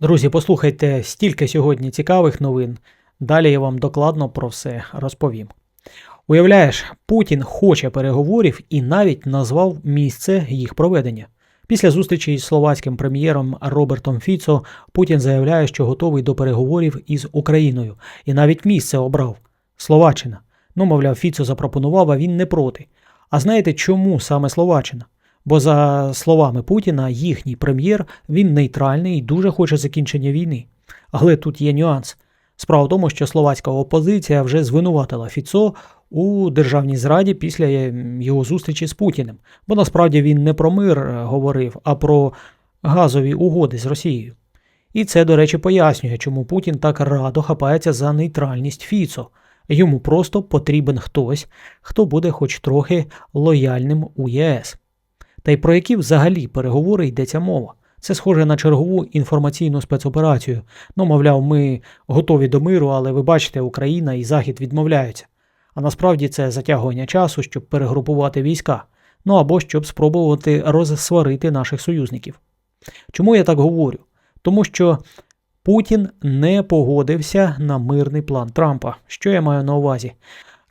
Друзі, послухайте стільки сьогодні цікавих новин. Далі я вам докладно про все розповім. Уявляєш, Путін хоче переговорів і навіть назвав місце їх проведення. Після зустрічі із словацьким прем'єром Робертом Фіцо Путін заявляє, що готовий до переговорів із Україною, і навіть місце обрав Словаччина. Ну, мовляв, Фіцо запропонував, а він не проти. А знаєте, чому саме Словаччина? Бо, за словами Путіна, їхній прем'єр він нейтральний і дуже хоче закінчення війни. Але тут є нюанс. Справа в тому, що словацька опозиція вже звинуватила Фіцо у державній зраді після його зустрічі з Путіним, бо насправді він не про мир е, говорив, а про газові угоди з Росією. І це, до речі, пояснює, чому Путін так радо хапається за нейтральність Фіцо. Йому просто потрібен хтось, хто буде хоч трохи лояльним у ЄС. Та й про які взагалі переговори йдеться мова. Це схоже на чергову інформаційну спецоперацію. Ну, мовляв, ми готові до миру, але ви бачите, Україна і Захід відмовляються. А насправді це затягування часу, щоб перегрупувати війська, ну або щоб спробувати розсварити наших союзників. Чому я так говорю? Тому що Путін не погодився на мирний план Трампа. Що я маю на увазі?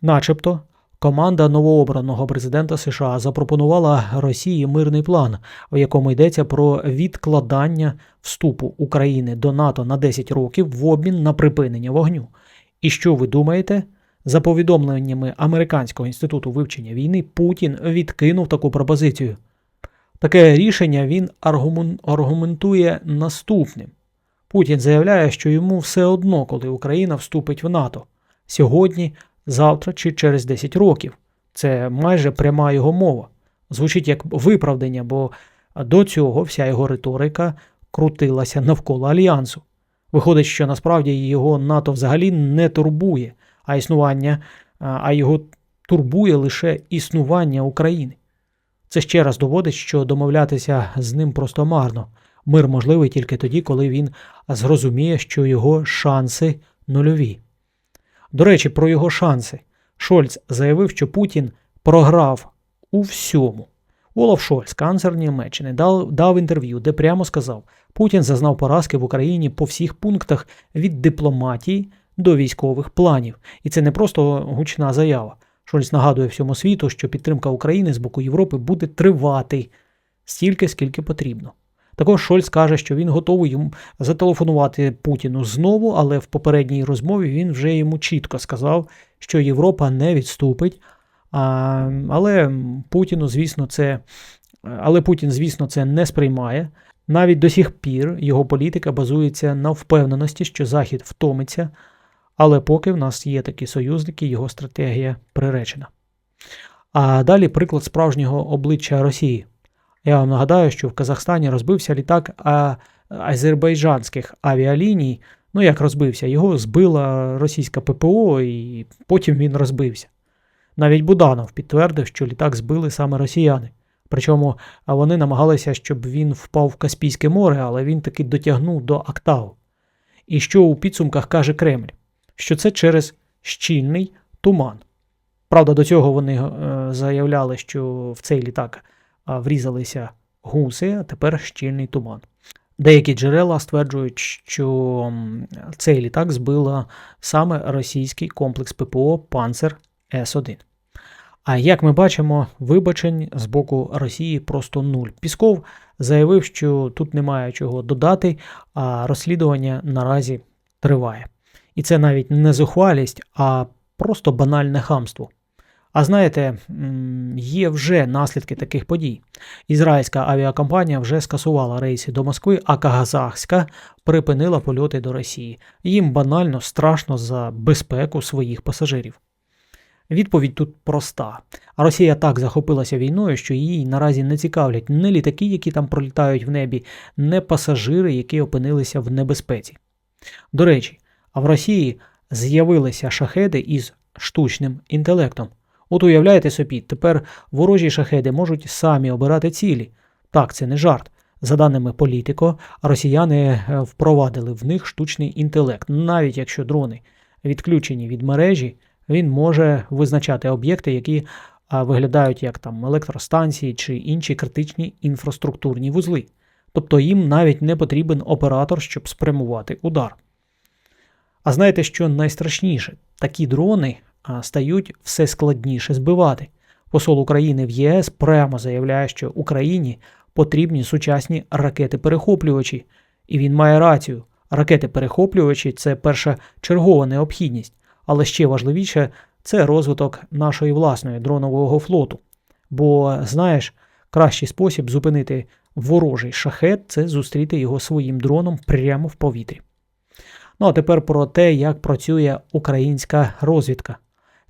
Начебто, команда новообраного президента США запропонувала Росії мирний план, в якому йдеться про відкладання вступу України до НАТО на 10 років в обмін на припинення вогню. І що ви думаєте? За повідомленнями Американського інституту вивчення війни, Путін відкинув таку пропозицію. Таке рішення він аргументує наступним. Путін заявляє, що йому все одно, коли Україна вступить в НАТО сьогодні, завтра чи через 10 років. Це майже пряма його мова. Звучить як виправдання, бо до цього вся його риторика крутилася навколо альянсу. Виходить, що насправді його НАТО взагалі не турбує, а існування, а його турбує лише існування України. Це ще раз доводить, що домовлятися з ним просто марно. Мир можливий тільки тоді, коли він зрозуміє, що його шанси нульові. До речі, про його шанси. Шольц заявив, що Путін програв у всьому. Олаф Шольц, канцлер Німеччини, дав, інтерв'ю, де прямо сказав, Путін зазнав поразки в Україні по всіх пунктах від дипломатії до військових планів. І це не просто гучна заява. Шольц нагадує всьому світу, що підтримка України з боку Європи буде тривати стільки, скільки потрібно. Також Шольц каже, що він готовий йому зателефонувати Путіну знову, але в попередній розмові він вже йому чітко сказав, що Європа не відступить. А, Але Путіну, звісно, це але Путін, звісно, це не сприймає. Навіть до сих пір його політика базується на впевненості, що Захід втомиться, але поки в нас є такі союзники, його стратегія приречена. А далі приклад справжнього обличчя Росії. Я вам нагадаю, що в Казахстані розбився літак азербайджанських авіаліній. Ну, як розбився, його збила російська ППО, і потім він розбився. Навіть Буданов підтвердив, що літак збили саме росіяни. Причому вони намагалися, щоб він впав в Каспійське море, але він таки дотягнув до Актау. І що у підсумках каже Кремль? Що це через щільний туман. Правда, до цього вони е, заявляли, що в цей літак врізалися гуси, а тепер щільний туман. Деякі джерела стверджують, що цей літак збила саме російський комплекс ППО Панцер С-1. А як ми бачимо, вибачень з боку Росії просто нуль. Пісков заявив, що тут немає чого додати, а розслідування наразі триває. І це навіть не зухвалість, а просто банальне хамство. А знаєте, є вже наслідки таких подій. Ізраїльська авіакомпанія вже скасувала рейси до Москви, а Казахська припинила польоти до Росії. Їм банально страшно за безпеку своїх пасажирів. Відповідь тут проста. Росія так захопилася війною, що її наразі не цікавлять не літаки, які там пролітають в небі, не пасажири, які опинилися в небезпеці. До речі, а в Росії з'явилися шахеди із штучним інтелектом. От уявляєте собі, тепер ворожі шахеди можуть самі обирати цілі. Так, це не жарт. За даними політико, росіяни е, впровадили в них штучний інтелект. Навіть якщо дрони відключені від мережі, він може визначати об'єкти, які виглядають як там електростанції чи інші критичні інфраструктурні вузли. Тобто їм навіть не потрібен оператор, щоб спрямувати удар. А знаєте, що найстрашніше? Такі дрони стають все складніше збивати. Посол України в ЄС прямо заявляє, що Україні потрібні сучасні ракети-перехоплювачі, і він має рацію. Ракети-перехоплювачі це перша чергова необхідність, але ще важливіше це розвиток нашої власної дронового флоту. Бо, знаєш, кращий спосіб зупинити ворожий шахет це зустріти його своїм дроном прямо в повітрі. Ну а тепер про те, як працює українська розвідка.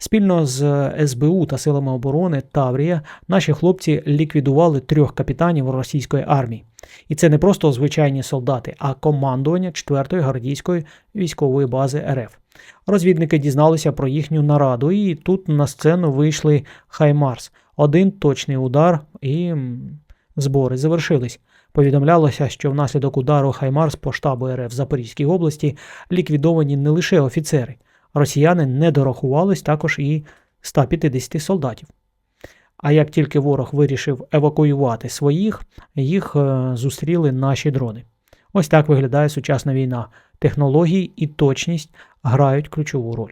Спільно з СБУ та силами оборони Таврія наші хлопці ліквідували трьох капітанів російської армії. І це не просто звичайні солдати, а командування 4-ї гвардійської військової бази РФ. Розвідники дізналися про їхню нараду, і тут на сцену вийшли Хаймарс. Один точний удар, і збори завершились. Повідомлялося, що внаслідок удару Хаймарс по штабу РФ в Запорізькій області ліквідовані не лише офіцери, росіяни не дорахувались також і 150 солдатів. А як тільки ворог вирішив евакуювати своїх, їх е, зустріли наші дрони. Ось так виглядає сучасна війна. Технології і точність грають ключову роль.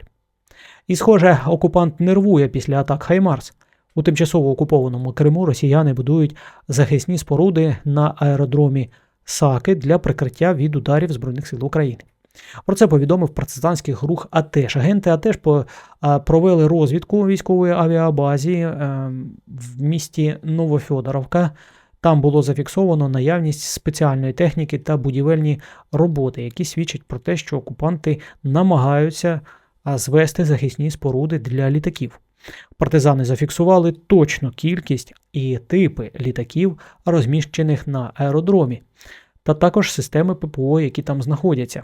І, схоже, окупант нервує після атак Хаймарс. У тимчасово окупованому Криму росіяни будують захисні споруди на аеродромі Саки для прикриття від ударів Збройних сил України. Про це повідомив партизанський рух АТЕШ. Агенти АТЕШ провели розвідку військової авіабазі е, в місті Новофьодоровка. Там було зафіксовано наявність спеціальної техніки та будівельні роботи, які свідчать про те, що окупанти намагаються звести захисні споруди для літаків. Партизани зафіксували точну кількість і типи літаків, розміщених на аеродромі, та також системи ППО, які там знаходяться.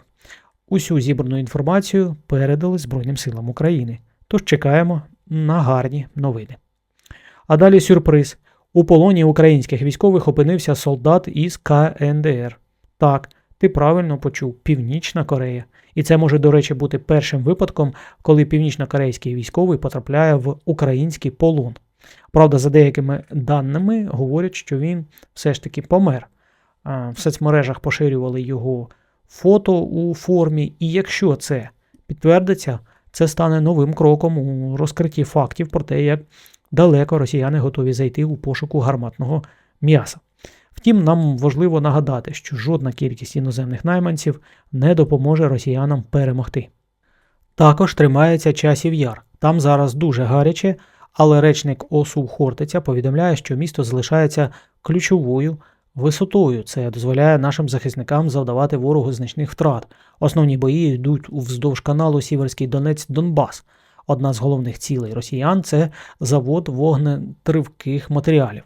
Усю зібрану інформацію передали Збройним силам України. Тож чекаємо на гарні новини. А далі сюрприз. У полоні українських військових опинився солдат із КНДР. Так, ти правильно почув Північна Корея. І це може, до речі, бути першим випадком, коли північно-корейський військовий потрапляє в український полон. Правда, за деякими даними говорять, що він все ж таки помер. В соцмережах поширювали його фото у формі, і якщо це підтвердиться, це стане новим кроком у розкритті фактів про те, як далеко росіяни готові зайти у пошуку гарматного м'яса. Втім, нам важливо нагадати, що жодна кількість іноземних найманців не допоможе росіянам перемогти. Також тримається часів яр. Там зараз дуже гаряче, але речник ОСУ Хортиця повідомляє, що місто залишається ключовою висотою. Це дозволяє нашим захисникам завдавати ворогу значних втрат. Основні бої йдуть вздовж каналу Сіверський Донець Донбас. Одна з головних цілей росіян це завод вогнетривких матеріалів.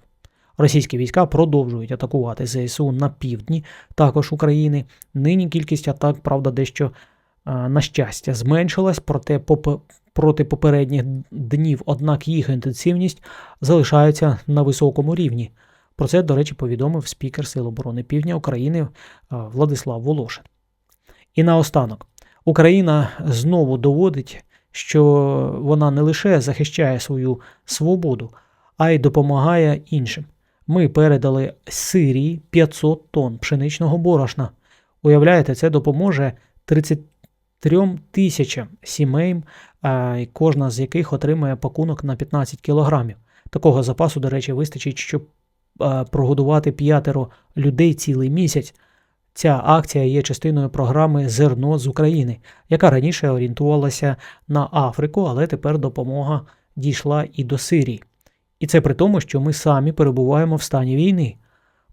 Російські війська продовжують атакувати ЗСУ на півдні, також України. Нині кількість атак, правда, дещо на щастя зменшилась, проте проти попередніх днів, однак їх інтенсивність залишається на високому рівні. Про це, до речі, повідомив спікер Сил оборони Півдня України Владислав Волошин. І наостанок, Україна знову доводить, що вона не лише захищає свою свободу, а й допомагає іншим. Ми передали Сирії 500 тонн пшеничного борошна. Уявляєте, це допоможе 33 тисячам сімей, кожна з яких отримає пакунок на 15 кілограмів. Такого запасу, до речі, вистачить, щоб прогодувати п'ятеро людей цілий місяць. Ця акція є частиною програми Зерно з України, яка раніше орієнтувалася на Африку, але тепер допомога дійшла і до Сирії. І це при тому, що ми самі перебуваємо в стані війни.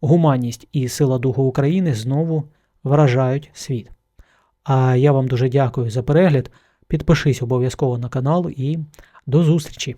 Гуманність і сила духу України знову вражають світ. А я вам дуже дякую за перегляд. Підпишись обов'язково на канал і до зустрічі!